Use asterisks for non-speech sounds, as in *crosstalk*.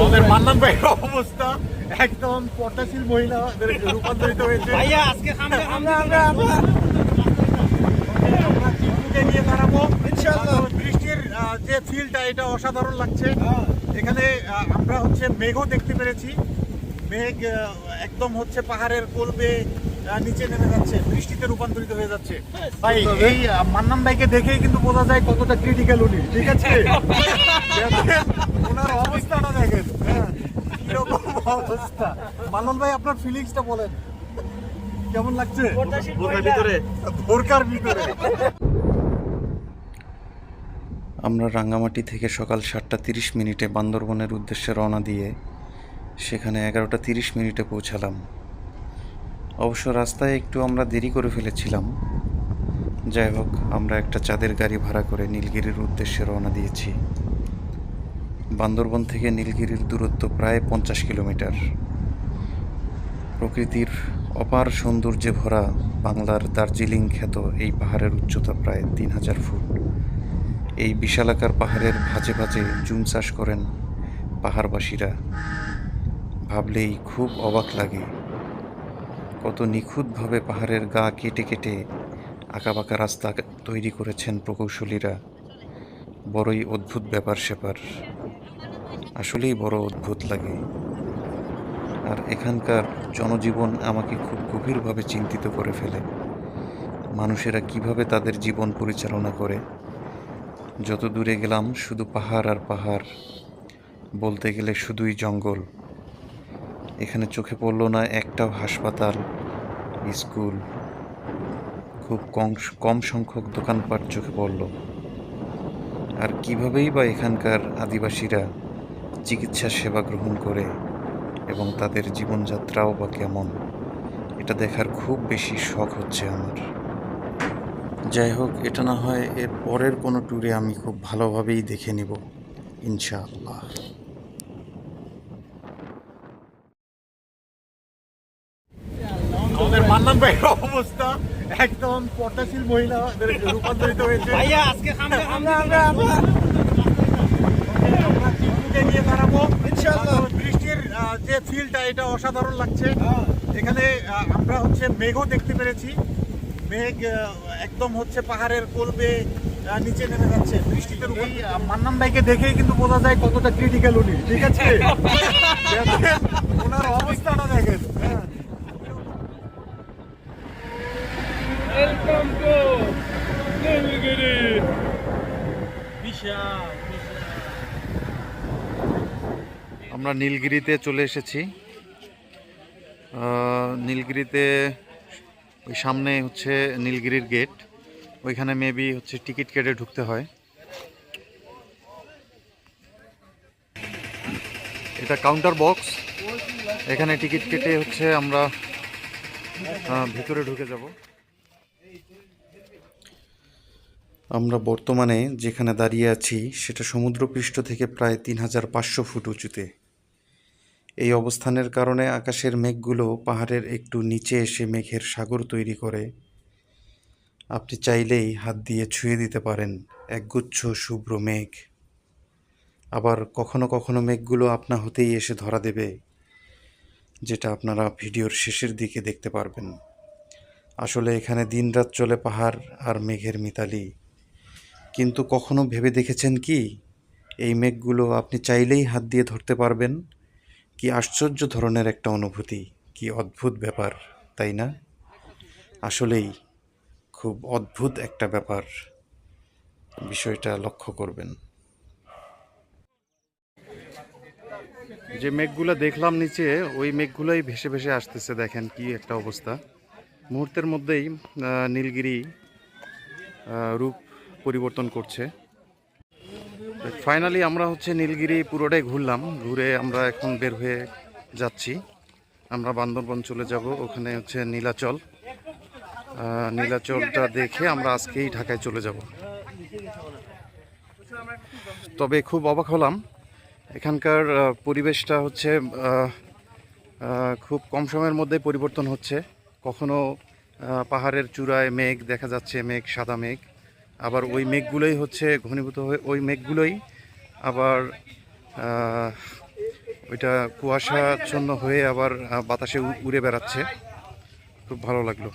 আমাদের মান্নান ভাইয়ের অবস্থা। একদম পর্দাশীল মহিলা রূপান্তরিত হয়েছে। ভাইয়া আজকে আমরা চিকুকে নিয়ে দাঁড়াবো। ইনশাআল্লাহ। বৃষ্টির যে ফিলটা এটা অসাধারণ লাগছে। এখানে আমরা হচ্ছে মেঘও দেখতে পেরেছি। মেঘ একদম হচ্ছে পাহাড়ের কোলবে নিচে নেমে যাচ্ছে। বৃষ্টিতে রূপান্তরিত হয়ে যাচ্ছে। ভাই এই আহ, মান্নান ভাইকে দেখেই কিন্তু বোঝা যায় কতটা ক্রিটিক্যাল উনি। ঠিক আছে *laughs* দেখেন, ওনার অবস্থাটা দেখেন হ্যাঁ কীরকম অবস্থা। মান্নান ভাই আপনার ফিলিংসটা বলেন। কেমন লাগছে? ভিতরে। বোরকার ভিতরে। আমরা রাঙ্গামাটি থেকে সকাল সাতটা তিরিশ মিনিটে বান্দরবনের উদ্দেশ্যে রওনা দিয়ে সেখানে এগারোটা তিরিশ মিনিটে পৌঁছালাম। অবশ্য রাস্তায় একটু আমরা দেরি করে ফেলেছিলাম। যাই হোক আমরা একটা চাঁদের গাড়ি ভাড়া করে নীলগিরির উদ্দেশ্যে রওনা দিয়েছি। বান্দরবন থেকে নীলগিরির দূরত্ব প্রায় পঞ্চাশ কিলোমিটার। প্রকৃতির অপার সৌন্দর্যে ভরা বাংলার দার্জিলিং খ্যাত এই পাহাড়ের উচ্চতা প্রায় তিন হাজার ফুট। এই বিশালাকার পাহাড়ের ভাঁজে ভাঁজে জুম চাষ করেন পাহাড়বাসীরা। ভাবলেই খুব অবাক লাগে কত নিখুঁতভাবে পাহাড়ের গা কেটে কেটে আঁকাবাঁকা রাস্তা তৈরি করেছেন প্রকৌশলীরা। বড়ই অদ্ভুত ব্যাপার স্যাপার আসলেই বড় অদ্ভুত লাগে। আর এখানকার জনজীবন আমাকে খুব গভীরভাবে চিন্তিত করে ফেলে। মানুষেরা কীভাবে তাদের জীবন পরিচালনা করে? যত দূরে গেলাম, শুধু পাহাড় আর পাহাড়। বলতে গেলে শুধুই জঙ্গল। এখানে চোখে পড়ল না একটাও হাসপাতাল, স্কুল। খুব কম কম সংখ্যক দোকানপাট চোখে পড়ল। আর কিভাবেই বা এখানকার আদিবাসীরা চিকিৎসা সেবা গ্রহণ করে এবং তাদের জীবনযাত্রাও বা কেমন এটা দেখার খুব বেশি শখ হচ্ছে আমার। যাই হোক এটা না হয় এর পরের কোনো ট্যুরে আমি খুব ভালোভাবেই দেখে নিব ইনশাআল্লাহ। আমাদের মান্নান ভাইয়ের অবস্থা একদম পর্দাশীল মহিলা রূপান্তরিত হয়েছে। ভাইয়া আজকে সামনে আমরা আমরা আমরা নিয়ে দাঁড়াবো। বৃষ্টির যে ফিলটা এটা অসাধারণ লাগছে। এখানে আমরা হচ্ছে মেঘও দেখতে পেরেছি। মেঘ একদম হচ্ছে পাহাড়ের কোলবে নিচে নেমে যাচ্ছে। বৃষ্টিতে মান্নান ভাইকে দেখেই কিন্তু বোঝা যায় কতটা ক্রিটিক্যাল উনি। ঠিক আছে? দেখেন, *laughs* ওনার অবস্থাটা দেখেন। হ্যাঁ ওয়েলকাম টু নীলগিরি বিশাল। আমরা নীলগিরিতে চলে এসেছি। নীলগিরিতে ওই সামনে হচ্ছে নীলগিরির গেট ওইখানে মেবি হচ্ছে টিকিট কেটে ঢুকতে হয়। এটা কাউন্টার বক্স এখানে টিকিট কেটে হচ্ছে আমরা ভিতরে ঢুকে যাব। আমরা বর্তমানে যেখানে দাঁড়িয়ে আছি, সেটা সমুদ্রপৃষ্ঠ থেকে প্রায় তিন হাজার পাঁচশো ফুট উঁচুতে। এই অবস্থানের কারণে আকাশের মেঘগুলো পাহাড়ের একটু নিচে এসে মেঘের সাগর তৈরি করে। আপনি চাইলেই হাত দিয়ে ছুঁয়ে দিতে পারেন, একগুচ্ছ শুভ্র মেঘ। আবার কখনো কখনো মেঘগুলো আপনা হতেই এসে ধরা দেবে, যেটা আপনারা ভিডিওর শেষের দিকে দেখতে পারবেন। আসলে এখানে দিনরাত চলে পাহাড় আর মেঘের মিতালি। কিন্তু কখনো ভেবে দেখেছেন কি? এই মেঘগুলো আপনি চাইলেই হাত দিয়ে ধরতে পারবেন কি আশ্চর্য ধরনের একটা অনুভূতি, কি অদ্ভুত ব্যাপার, তাই না? আসলেই খুব অদ্ভুত একটা ব্যাপার। বিষয়টা লক্ষ্য করবেন। যে মেঘগুলো দেখলাম নিচে, ওই মেঘগুলোই ভেসে ভেসে আসতেছে, দেখেন কি একটা অবস্থা। মুহূর্তের মধ্যেই নীলগিরি রূপ পরিবর্তন করছে। ফাইনালি আমরা হচ্ছে নীলগিরি পুরোটাই ঘুরলাম। ঘুরে আমরা এখন বের হয়ে যাচ্ছি। আমরা বান্দরবন চলে যাব, ওখানে হচ্ছে নীলাচল। নীলাচলটা দেখে আমরা আজকেই ঢাকায় চলে যাব। তবে খুব অবাক হলাম। এখানকার পরিবেশটা হচ্ছে খুব কম সময়ের মধ্যে পরিবর্তন হচ্ছে। কখনো পাহাড়ের চূড়ায় মেঘ দেখা যাচ্ছে, মেঘ, সাদা মেঘ। আবার ওই মেঘগুলোই হচ্ছে ঘনীভূত হয়ে, ওই মেঘগুলোই আবার ওইটা কুয়াশাচ্ছন্ন হয়ে আবার বাতাসে উড়ে বেড়াচ্ছে। খুব ভালো লাগল।